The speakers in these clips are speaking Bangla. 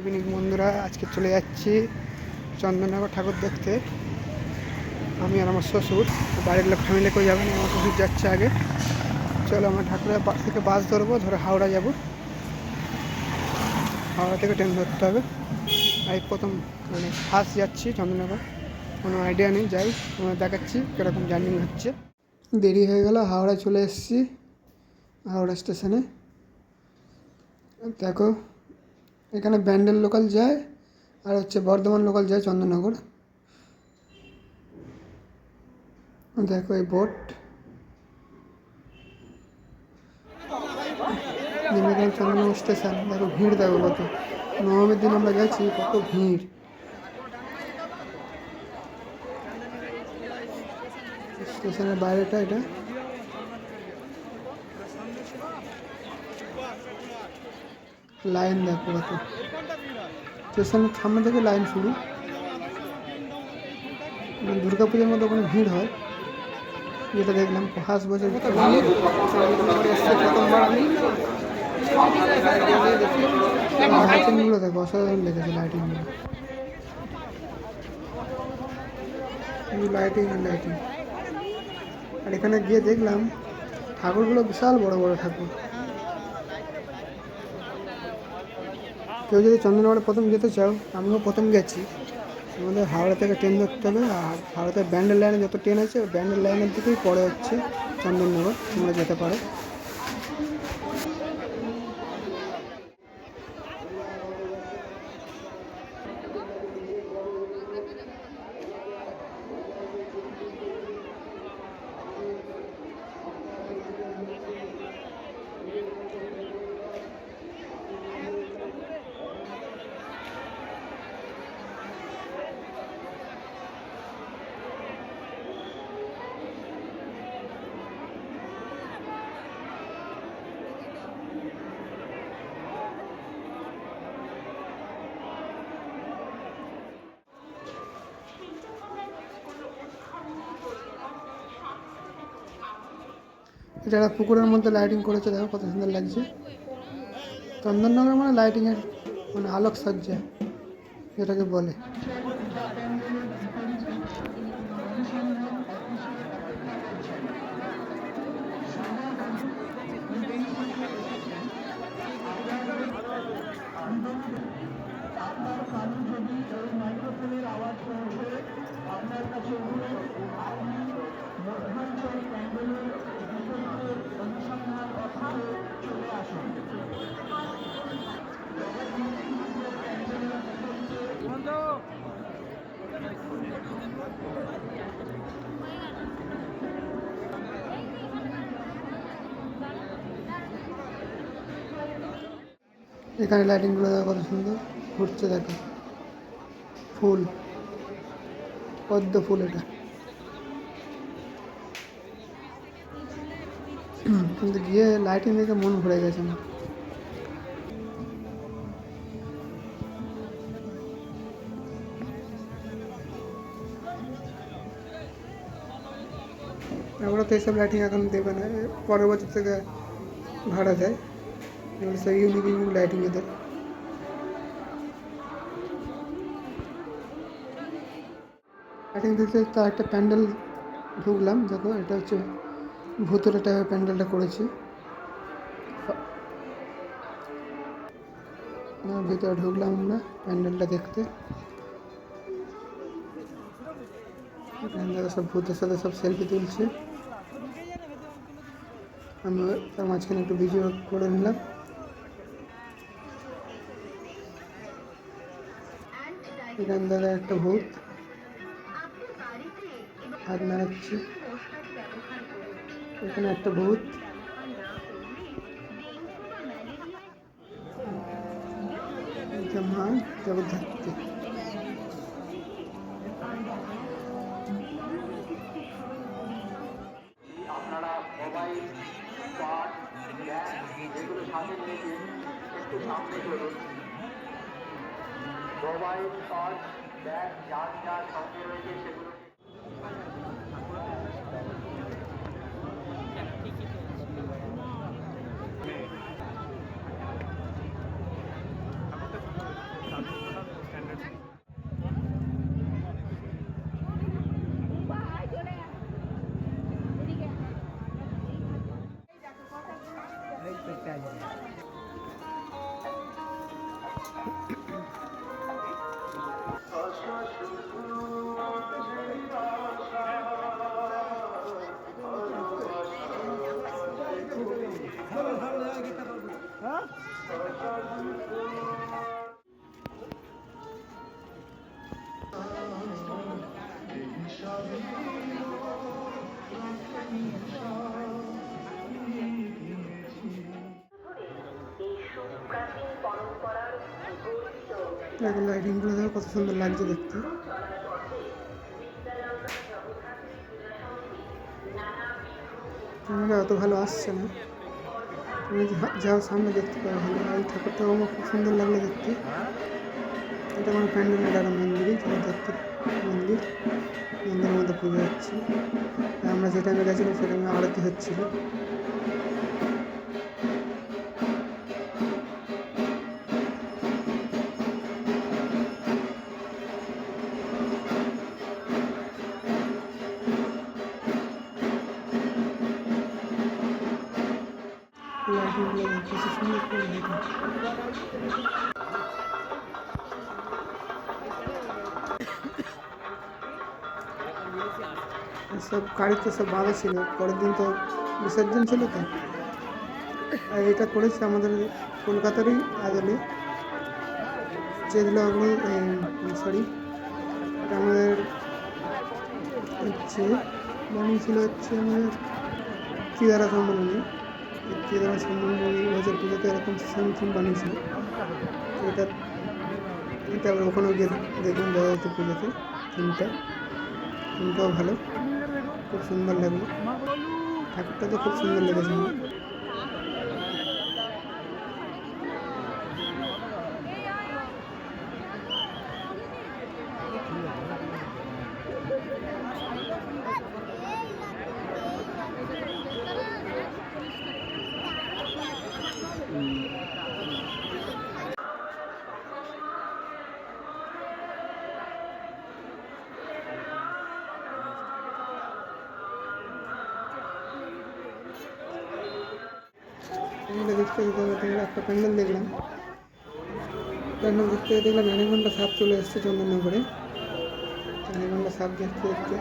ইভিনিং বন্ধুরা। আজকে চলে যাচ্ছি চন্দননগর ঠাকুর দেখতে। আমি আর আমার শ্বশুর বাড়ির লোক ফ্যামিলি করে যাবেন, আমার শ্বশুর যাচ্ছে আগে। চলো আমরা ঠাকুরের বাস থেকে বাস ধরবো, ধরে হাওড়া যাব। হাওড়া থেকে ট্রেন ধরতে হবে। এই প্রথম মানে ফার্স্ট যাচ্ছি চন্দননগর। কোনো আইডিয়া নেই, যাই তোমরা দেখাচ্ছি কীরকম জার্নি হচ্ছে। দেরি হয়ে গেল হাওড়া চলে এসেছি, হাওড়া স্টেশনে দেখো এখানে ব্যান্ডেল লোকাল যায়, আর হচ্ছে বর্ধমান লোকাল যায় চন্দননগর। দেখো এই বোট। চন্দননগর স্টেশন। দেখো ভিড়, দেখো কত। নবমীর দিন আমরা গেছি, কত ভিড়। স্টেশনের বাইরেটা এটা। লাইন দেখো কত স্টেশনের সামনে থেকে লাইন শুরু মানে দুর্গা পুজোর মতো ওখানে ভিড় হয় যেটা দেখলাম ফার্স্ট বছর এসছে প্রথমবার আমি লাইটিংগুলো দেখো অসাধারণ লেগেছে লাইটিংগুলো লাইটিং আর লাইটিং আর এখানে গিয়ে দেখলাম ঠাকুরগুলো বিশাল বড় বড় ঠাকুর কেউ যদি চন্দননগরে প্রথম যেতে চাও, আমিও প্রথম গেছি। আমাদের হাওড়া থেকে ট্রেন ধরতে হবে, আর হাওড়াতে ব্যান্ডেল লাইনে যত ট্রেন আছে ব্যান্ডেল লাইনের দিকেই পড়ে হচ্ছে চন্দননগর, তোমরা যেতে পারো। এটা পুকুরের মধ্যে লাইটিং করেছে দেখো কত সুন্দর লাগছে। চন্দননগর মানে লাইটিংয়ের মানে আলোক সজ্জা, যেটাকে বলে। এখানে লাইটিংগুলো দেখো কত সুন্দর। ঘুরছে দেখো ফুল। পদ্ম ফুল এটা। হুম, কিন্তু গিয়ে লাইটিং দেখে মন ভরে গেছে আমার। আমরা তো এইসব লাইটিং এখন দেবে না। এ পরের বছর থেকে ভাড়া দেয়। এগুলো সব ইউনিক ইউনিক লাইটিং এদের লাইটিং দেখতে তার একটা প্যান্ডেল ঢুকলাম দেখো এটা হচ্ছে ভূতের টাইপের প্যান্ডেলটা করেছে ভিতরে ঢুকলাম আমরা প্যান্ডেলটা দেখতে দেখো সব ভূতের সাথে সব সেলফি তুলছে আমি তার মাঝখানে একটু ভিডিও করে নিলাম এখান থেকে একটা ভূত হাত নাড়াচ্ছে এখানে একটা ভূত এটা মা জগদ্ধাত্রী আপনারা মোবাইল পাট ব্যাগ এগুলো সাথে নিয়ে একটু সামনে চলুন মোবাইল পাট ব্যাগ যার যার সঙ্গে রয়েছে সেগুলো এখন লাইটিংগুলো দেখো কত সুন্দর লাগছে দেখতে। ক্যামেরা অত ভালো আসছে না। তুমি যাও সামনে দেখতে পারো ভালো। আর এই ঠাকুরটাও আমার খুব সুন্দর লাগল দেখতে। এটা আমার প্যান্ডেলের একটা মন্দিরই দেখতে মন্দির। মন্দিরের মধ্যে পুজো হচ্ছে। আমরা যে টাইমে গেছিলাম, সে টাইমে আরতি হচ্ছিল। সব গাড়িতে সব বাঁধা ছিল, পরের দিন তো বিসর্জন ছিল তো। আর এটা করেছে আমাদের কলকাতারই আদলে। যেগুলো সরি এটা আমাদের হচ্ছে বানিয়েছিল হচ্ছে আমাদের চিদারা সম্মেলনে এই চিদারা সম্মেলনে বছর পুজোতে এরকম সেম বানিয়েছিল। এটা এটা আবার ওখানেও গিয়ে দেখলাম জগদ্ধাত্রী পুজোতে থিমটা ভালো। খুব সুন্দর লাগল ঠাকুরটা তো খুব সুন্দর লেগেছে। আমার প্যান্ডেল দেখতে যেতে একটা প্যান্ডেল দেখলাম। প্যান্ডেল দেখতে দেখলাম অ্যানিমনটা সাপ চলে এসছে চন্দননগরে। অ্যানিমনটা সাপ দেখতে দেখতে।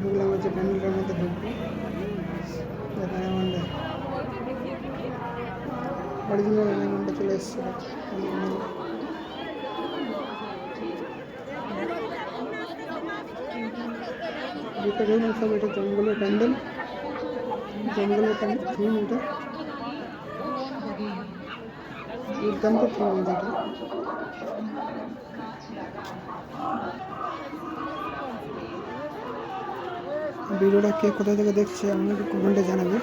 ঢুকলাম হচ্ছে প্যান্ডেলটার মধ্যে ঢুকবো। অ্যানিমনটা অরিজিনাল চলে এসছে। সব এটা জঙ্গলের প্যান্ডেল। জঙ্গলের থিম এটা দুর্দান্ত থিম যেটা ভিডিওটা কে কোথা থেকে দেখছে আমাকে কমেন্টে জানাবে।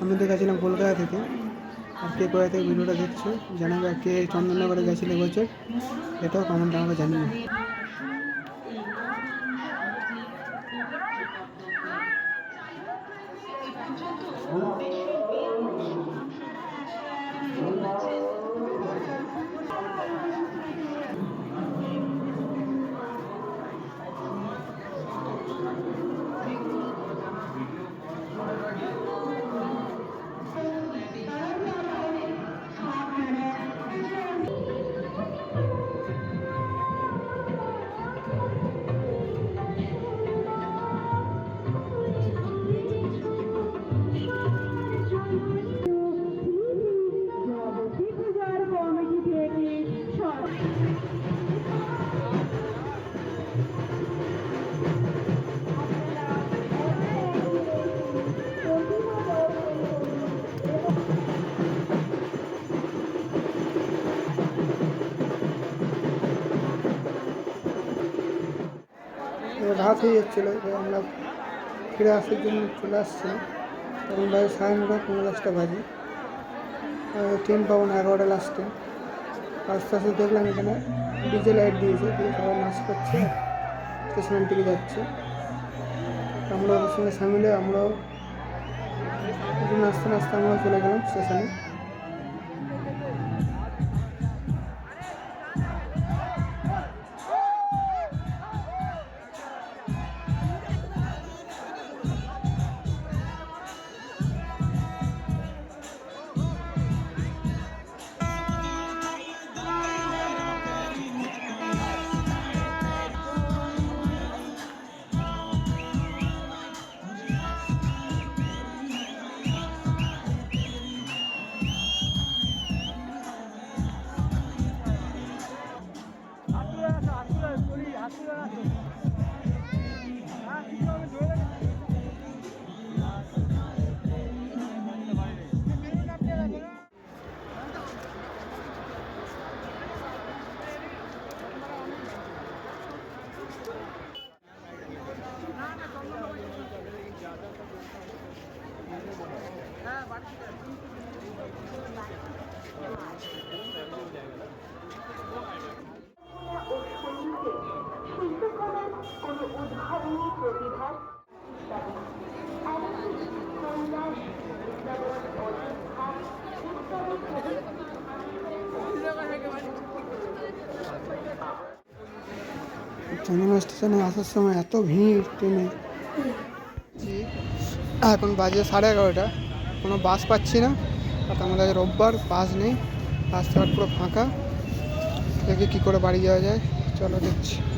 আমি তো গেছিলাম কলকাতা থেকে। আর কে কোথা থেকে ভিডিওটা দেখছে জানাবে। আর কে চন্দননগরে গেছিল এবছর এটাও কমেন্টে আমাকে জানাবে রাত হয়ে যাচ্ছিল, এবার আমরা ফিরে আসার জন্য চলে আসছিলাম তখন বাজে সাড়ে নটা পনেরো দশটা বাজে। ট্রেন পাবো না, এগারোটা লাস্ট আস্তে আস্তে দেখলাম এখানে ডিজে লাইট দিয়েছে, দিয়ে সবাই নাচ করছে স্টেশনের দিকে যাচ্ছে। আমরা ওদের সঙ্গে সামিল আমরাও নাচতে নাচতে আমরাও চলে গেলাম স্টেশনে চন্দনা স্টেশনে আসার সময় এত ভিড় ট্রেনে। এখন বাজে সাড়ে এগারোটা। কোনো বাস পাচ্ছি না। আর আমাদের রোববার, বাস নেই। রাস্তাঘাট পুরো ফাঁকা। দেখি কী করে বাড়ি যাওয়া যায়। চলো দেখছি।